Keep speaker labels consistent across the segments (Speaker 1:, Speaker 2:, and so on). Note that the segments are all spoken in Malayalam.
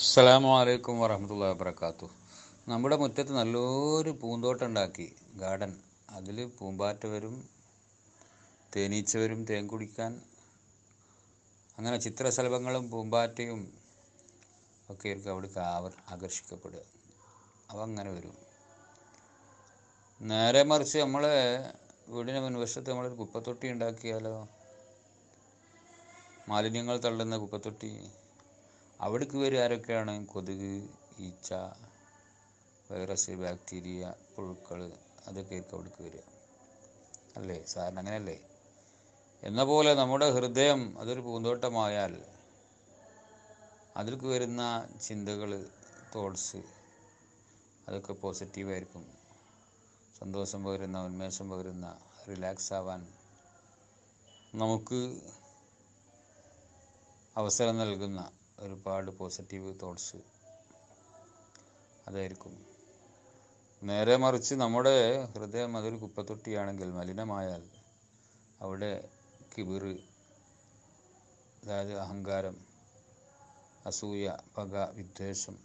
Speaker 1: അസ്സലാമു അലൈക്കും വറഹമത്തുള്ള വാബർക്കാത്തു നമ്മുടെ മുറ്റത്ത് നല്ലൊരു പൂന്തോട്ടം ഉണ്ടാക്കി ഗാർഡൻ. അതിൽ പൂമ്പാറ്റ വരും തേനീച്ച വരും തേൻ കുടിക്കാൻ. അങ്ങനെ ചിത്രശലഭങ്ങളും പൂമ്പാറ്റയും ഒക്കെ ആയിരിക്കും അവിടേക്ക് ആവർ ആകർഷിക്കപ്പെടുക. അവ അങ്ങനെ വരും. നേരെ മറിച്ച് നമ്മൾ വീടിന് മുൻവശത്ത് നമ്മളൊരു കുപ്പത്തൊട്ടി ഉണ്ടാക്കിയാലോ? മാലിന്യങ്ങൾ തള്ളുന്ന കുപ്പത്തൊട്ടി. അവിടേക്ക് വരും ആരൊക്കെയാണ്? കൊതുക് ഈച്ച വൈറസ് ബാക്ടീരിയ പുഴുക്കൾ അതൊക്കെ ആയിരിക്കും അവിടേക്ക് വരിക. അല്ലേ? സാറിന് അങ്ങനെയല്ലേ? എന്ന പോലെ നമ്മുടെ ഹൃദയം അതൊരു പൂന്തോട്ടമായാൽ അതിലേക്ക് വരുന്ന ചിന്തകൾ തോട്ട്സ് അതൊക്കെ പോസിറ്റീവായിരിക്കും സന്തോഷം പകരുന്ന ഉന്മേഷം പകരുന്ന റിലാക്സ് ആവാൻ നമുക്ക് അവസരം നൽകുന്ന ഒരുപാട് പോസിറ്റീവ് തോട്ട്സ് അതായിരിക്കും. നേരെ മറിച്ച് നമ്മുടെ ഹൃദയം അതൊരു കുപ്പത്തൊട്ടിയാണെങ്കിൽ മലിനമായാൽ അവിടെ കിബിറ് അതായത് അഹങ്കാരം അസൂയ പക വിദ്വേഷം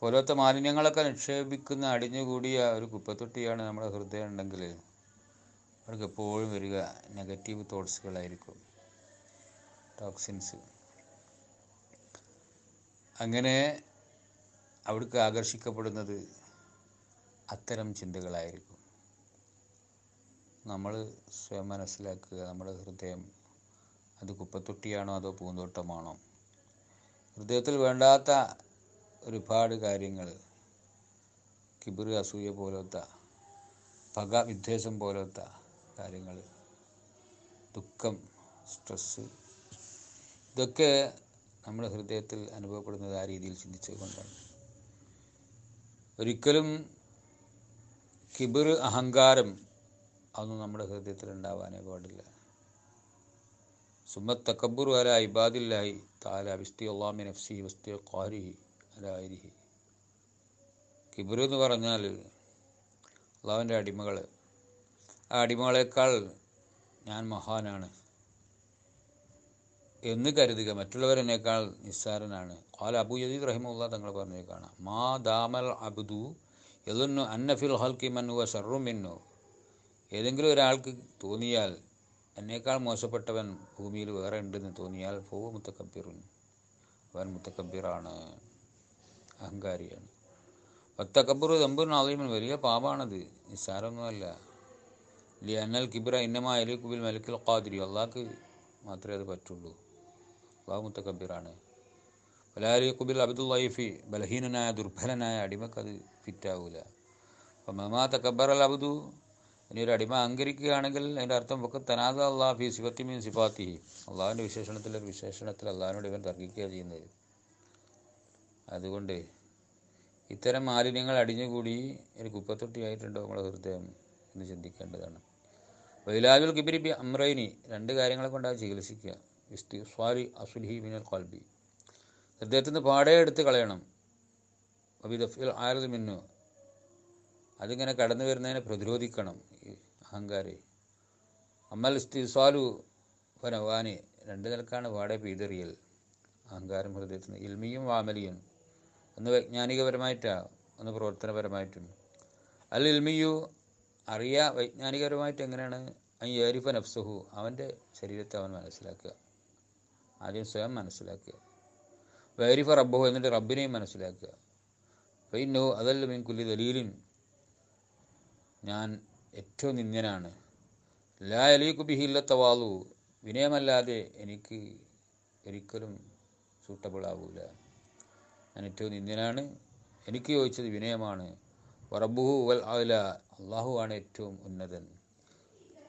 Speaker 1: പോലത്തെ മാലിന്യങ്ങളൊക്കെ നിക്ഷേപിക്കുന്ന അടിഞ്ഞുകൂടിയ ഒരു കുപ്പത്തൊട്ടിയാണ് നമ്മുടെ ഹൃദയം ഉണ്ടെങ്കിൽ അവർക്ക് എപ്പോഴും വരിക. നെഗറ്റീവ് തോട്ട്സുകളായിരിക്കും ടോക്സിൻസ് അങ്ങനെ അവിടേക്ക് ആകർഷിക്കപ്പെടുന്നത് അത്തരം ചിന്തകളായിരിക്കും. നമ്മൾ സ്വയം മനസ്സിലാക്കുക നമ്മുടെ ഹൃദയം അത് കുപ്പത്തൊട്ടിയാണോ അതോ പൂന്തോട്ടമാണോ? ഹൃദയത്തിൽ വേണ്ടാത്ത ഒരുപാട് കാര്യങ്ങൾ കിബിർ അസൂയ പോലത്തെ പക വിദ്വേഷം പോലത്തെ കാര്യങ്ങൾ ദുഃഖം സ്ട്രെസ് ഇതൊക്കെ നമ്മുടെ ഹൃദയത്തിൽ അനുഭവപ്പെടുന്നത് ആ രീതിയിൽ ചിന്തിച്ചുകൊണ്ടാണ് ഒരിക്കലും കിബിർ അഹങ്കാരം അതൊന്നും നമ്മുടെ ഹൃദയത്തിൽ ഉണ്ടാവാനേ പാടില്ല. സുമത്ത് തക്കബുർ അല ഇബാദില്ലായി താല വിസ്തി ഒല്ലാമി നഫ്സി വസ്തി ഖാരിഹി അലായിരിഹി കിബിർ എന്ന് പറഞ്ഞാൽ അള്ളാവിന്റെ അടിമകൾ ആ അടിമകളെക്കാൾ ഞാൻ മഹാനാണ്. എന്ന് കരുതുക. മറ്റുള്ളവരെന്നേക്കാൾ നിസ്സാരനാണ്. ഖാല അബു യദീദ് റഹിമുള്ള തങ്ങൾ പറഞ്ഞേക്കാണ് കാണാം. മാ ദാമൽ അബ്ദു എതൊന്നു അന്നഫിൽ ഹൽക്കി മന്നുവ ഷറുമിന്നു ഏതെങ്കിലും ഒരാൾക്ക് തോന്നിയാൽ എന്നേക്കാൾ മോശപ്പെട്ടവൻ ഭൂമിയിൽ വേറെ ഉണ്ടെന്ന് തോന്നിയാൽ ഫോ മുത്തക്കബിറുൻ. അവൻ മുത്തക്കബീറാണ്. അഹങ്കാരിയാണ്. പത്തക്കബുറു തമ്പൂർ അളീമൻ വലിയ പാപാണത്. നിസ്സാരമൊന്നുമല്ല. ലി അന്നൽ കിബിറ ഇന്നമാ കുബിൽ മലിക്കൽ ഖാദിരി. അള്ളാഹ്ക്ക് മാത്രമേ അത് പറ്റുള്ളൂ. അള്ളാഹു മുത്തക്കബിറാണ് വലാലിക്കുബിൽ അബ്ദുൽ വൈഫി ബലഹീനനായ ദുർബലനായ അടിമക്കത് ഫിറ്റാവൂല അപ്പം മമാ തക്കബർ അൽ അബ്ദു ഇനി ഒരു അടിമ അഹങ്കരിക്കുകയാണെങ്കിൽ അതിന്റെ അർത്ഥം ഒക്കെ തനാദ അള്ളാഹി സിഫത്തി മീൻ സിഫാത്തി അള്ളാഹുവിന്റെ വിശേഷണത്തിൽ ഒരു വിശേഷണത്തിൽ അള്ളാഹിനോട് ഇവൻ തർക്കിക്കുക ചെയ്യുന്നത് അതുകൊണ്ട് ഇത്തരം മാലിന്യങ്ങൾ അടിഞ്ഞുകൂടി ഒരു കുപ്പത്തൊട്ടിയായിട്ടുണ്ടോ നമ്മളെ ഹൃദയം എന്ന് ചിന്തിക്കേണ്ടതാണ്. വൈലാജുൽ കിബിരി അമ്രൈനി രണ്ട് കാര്യങ്ങളെ കൊണ്ടാണ് ചികിത്സിക്കുക. ഇസ്തിസ്വാരി അസുൽഹി മിനൽ ഖൽബി. ഹൃദയത്തിൽ നിന്ന് പാടേ എടുത്ത് കളയണം. അബിദഫിൽ ആരത് മിന്നു. അതിങ്ങനെ കടന്നു വരുന്നതിനെ പ്രതിരോധിക്കണം അഹങ്കാരി. അമ്മൽ ഇസ്തിസ്വാലു ഫനവാനി. രണ്ട് നിലക്കാണ് പാടെ പീതറിയൽ. അഹങ്കാരം ഹൃദയത്തിന് ഇൽമിയും വാമലിയും. ഒന്ന് വൈജ്ഞാനികപരമായിട്ടാണ് ഒന്ന് പ്രവർത്തനപരമായിട്ടും. അൽ ഇൽമിയു അറിയാ വൈജ്ഞാനികപരമായിട്ട് എങ്ങനെയാണ്? അയ്യാരിഫ നഫ്സുഹു. അവന്റെ ശരീരത്തെ അവൻ മനസ്സിലാക്കുക. ആദ്യം സ്വയം മനസ്സിലാക്കുക. വൈരിഫ റബ്ബഹു എന്നിട്ട് റബ്ബിനെയും മനസ്സിലാക്കുക. ഫൈനോ അതല്ല മീൻ കുല്ലി ദലീലിൻ. ഞാൻ ഏറ്റവും നിന്ദ്യനാണ്. ലാ അലീക്കു ബിഹില്ലത്തവാളു വിനയമല്ലാതെ എനിക്ക് ഒരിക്കലും സൂട്ടബിൾ ആവൂല. ഞാൻ ഏറ്റവും നിന്ദ്യനാണ്. എനിക്ക് ചോദിച്ചത് വിനയമാണ്. റബ്ബുഹു വൽ അല അള്ളാഹു ആണ് ഏറ്റവും ഉന്നതൻ.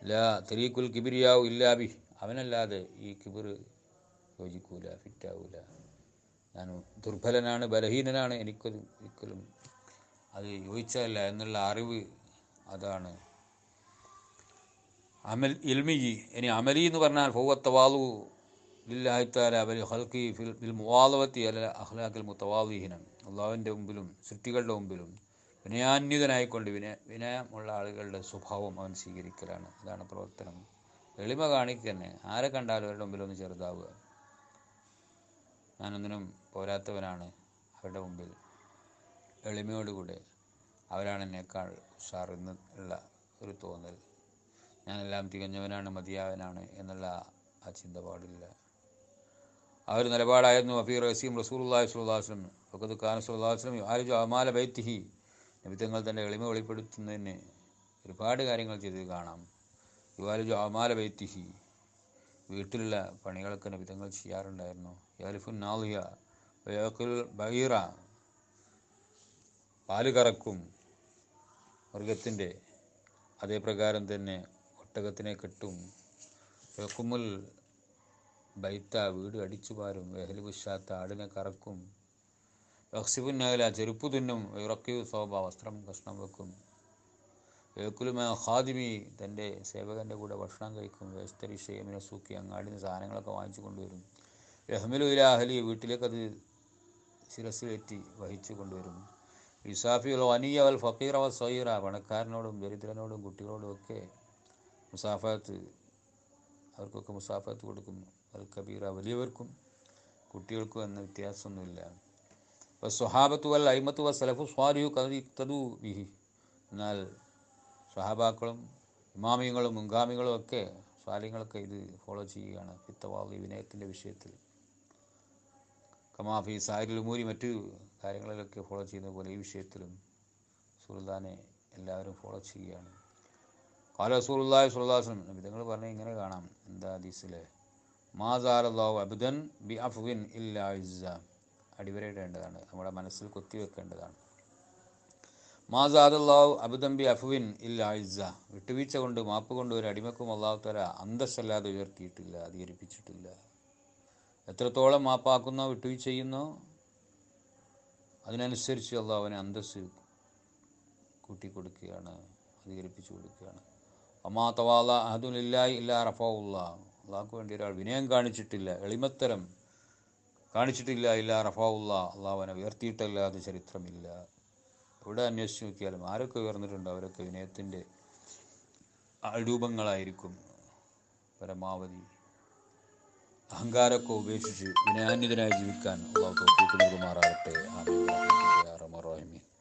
Speaker 1: ലാ തെരീക്കുൽ കിബിരിയാവു ഇല്ലാബി അവനല്ലാതെ ഈ കിബിർ യോജിക്കൂല ഫിറ്റാവൂല ഞാൻ ദുർബലനാണ് ബലഹീനനാണ് എനിക്കൊരു ഒരിക്കലും അത് യോജിച്ചതല്ല എന്നുള്ള അറിവ് അതാണ്. അമൽ ഇൽമി ഇനി അമലി എന്ന് പറഞ്ഞാൽ ഫൗവത്തവാലു ലില്ലാഹിത്താല ബൽ ഹൽക്കി ഫിൽ ബിൽ മുവാലവത്തി അല അഹ്ലാഖിൽ മുത്തവാദീഹിനം അള്ളാവിന്റെ മുമ്പിലും സൃഷ്ടികളുടെ മുമ്പിലും വിനയാന്വിതനായിക്കൊണ്ട് വിനയ വിനയമുള്ള ആളുകളുടെ സ്വഭാവം അവൻ സ്വീകരിക്കലാണ്. അതാണ് പ്രവർത്തനം. എളിമ കാണിക്കുക തന്നെ ആരെ കണ്ടാലും അവരുടെ മുമ്പിൽ ഒന്ന് ചെറുതാവുക. ഞാനൊന്നിനും പോരാത്തവനാണ് അവരുടെ മുമ്പിൽ. എളിമയോടുകൂടെ അവരാണ് എന്നേക്കാൾ ഉഷാറെന്ന് ഉള്ള ഒരു തോന്നൽ. ഞാനെല്ലാം തികഞ്ഞവനാണ് മതിയാവനാണ് എന്നുള്ള ആ ചിന്തപാടില്ല ആ ഒരു നിലപാടായിരുന്നു അഫീർ റസീം റസൂർല്ലാഹി സുല്ലാസ്ലം ഒക്കെ ഖാൻ സുല്ലാസ്ലം ആരിജു അമാല ബൈത്തിഹി. നിമിത്തങ്ങൾ തന്റെ എളിമ വെളിപ്പെടുത്തുന്നതിന് ഒരുപാട് കാര്യങ്ങൾ ചെയ്ത് കാണാം. യുവാലുജു അമാല ബൈത്തിഹി. വീട്ടിലുള്ള പണികളൊക്കെ നബിതങ്ങൾ ചെയ്യാറുണ്ടായിരുന്നു. യാലിഫുൻ നാളിയ ബഹീറ പാൽ കറക്കും മൃഗത്തിന്റെ അതേപ്രകാരം തന്നെ ഒട്ടകത്തിനെ കെട്ടും. വെക്കുമുൽ ബൈത്ത വീട് അടിച്ചു പാരും വെഹലി പുഷാത്ത ആടിനെ കറക്കും. വക്സിബുന്നകല ചെരുപ്പ് തുന്നും ഇറക്കിയു സോഭ വസ്ത്രം കഷ്ണം വെക്കും. വേക്കുലുമ ഖാദിമി തന്റെ സേവകന്റെ കൂടെ ഭക്ഷണം കഴിക്കും. വേസ്തരി ഷേമിനെ സൂക്കി അങ്ങാടിന് സാധനങ്ങളൊക്കെ വാങ്ങിച്ചു കൊണ്ടുവരും. രഹ്മലു ഇലാഹലി വീട്ടിലേക്കത് ശിരസിലേറ്റി വഹിച്ചു കൊണ്ടുവരും. ഇസാഫി ഉൽ വനിയ വൽ ഫക്കീർ അവൽ സൈറ പണക്കാരനോടും ദരിദ്രനോടും കുട്ടികളോടും ഒക്കെ മുസാഫത്ത് അവർക്കൊക്കെ മുസാഫത്ത് കൊടുക്കും. അൽ കബീറ വലിയവർക്കും കുട്ടികൾക്കും എന്ന വ്യത്യാസമൊന്നുമില്ല. അപ്പോൾ സ്വഹാബത്ത് വൽ അയിമത്ത് വ സലഫു സ്വാരിയു കതു ബിഹി. എന്നാൽ സ്വഹാബാക്കളും ഇമാമിയങ്ങളും മുൻഗാമികളും ഒക്കെ സ്വാലിങ്ങളൊക്കെ ഇത് ഫോളോ ചെയ്യുകയാണ്. ഫിത്തവാദി വിനയത്തിന്റെ വിഷയത്തിൽ. കമാഫി സാരിൽ മൂരി മറ്റു കാര്യങ്ങളിലൊക്കെ ഫോളോ ചെയ്യുന്ന പോലെ ഈ വിഷയത്തിലും സുൽത്താനെ എല്ലാവരും ഫോളോ ചെയ്യുകയാണ്. കാല വസല്ലം നബി തങ്ങൾ പറഞ്ഞ ഇങ്ങനെ കാണാം. എന്താ ഹദീസിലെ? മാസാറല്ലാഹു അബ്ദൻ ബി അഫ്വിൻ ഇല്ല അടിവരയിടേണ്ടതാണ്. നമ്മുടെ മനസ്സിൽ കൊത്തിവെക്കേണ്ടതാണ്. മാസാദല്ലാഹു അബുദംബി അഫുവിൻ ഇല്ലാ ഇസ്സ. വിട്ടുവീഴ്ച കൊണ്ട് മാപ്പ് കൊണ്ട് ഒരു അടിമക്കും അള്ളാഹു തല അന്തസ്സല്ലാതെ ഉയർത്തിയിട്ടില്ല അധികരിപ്പിച്ചിട്ടില്ല. എത്രത്തോളം മാപ്പാക്കുന്നോ വിട്ടുവീഴ്ച ചെയ്യുന്നോ അതിനനുസരിച്ച് അള്ളാഹുവിനെ അവനെ അന്തസ്സ് കൂട്ടിക്കൊടുക്കുകയാണ് അധികരിപ്പിച്ചു കൊടുക്കുകയാണ്. അമ്മാ തവാല അഹദുലില്ലായി ഇല്ല റഫാവുള്ള അള്ളാഹ്ക്ക് വേണ്ടി ഒരാൾ വിനയം കാണിച്ചിട്ടില്ല എളിമത്തരം കാണിച്ചിട്ടില്ല ഇല്ല റഫാവുള്ള അള്ളാഹ് അവനെ ഉയർത്തിയിട്ടല്ലാതെ ചരിത്രമില്ല. എവിടെ അന്വേഷിച്ച് നോക്കിയാലും ആരൊക്കെ ഉയർന്നിട്ടുണ്ടോ അവരൊക്കെ വിനയത്തിന്റെ രൂപങ്ങളായിരിക്കും പരമാവധി. അഹങ്കാരമൊക്കെ ഉപേക്ഷിച്ച് വിനയാന്യതനായി ജീവിക്കാൻ അള്ളാഹു തോപ്പിക്ക് നൽകുമാറാകട്ടെ. ആമീൻ. റഹീമീൻ.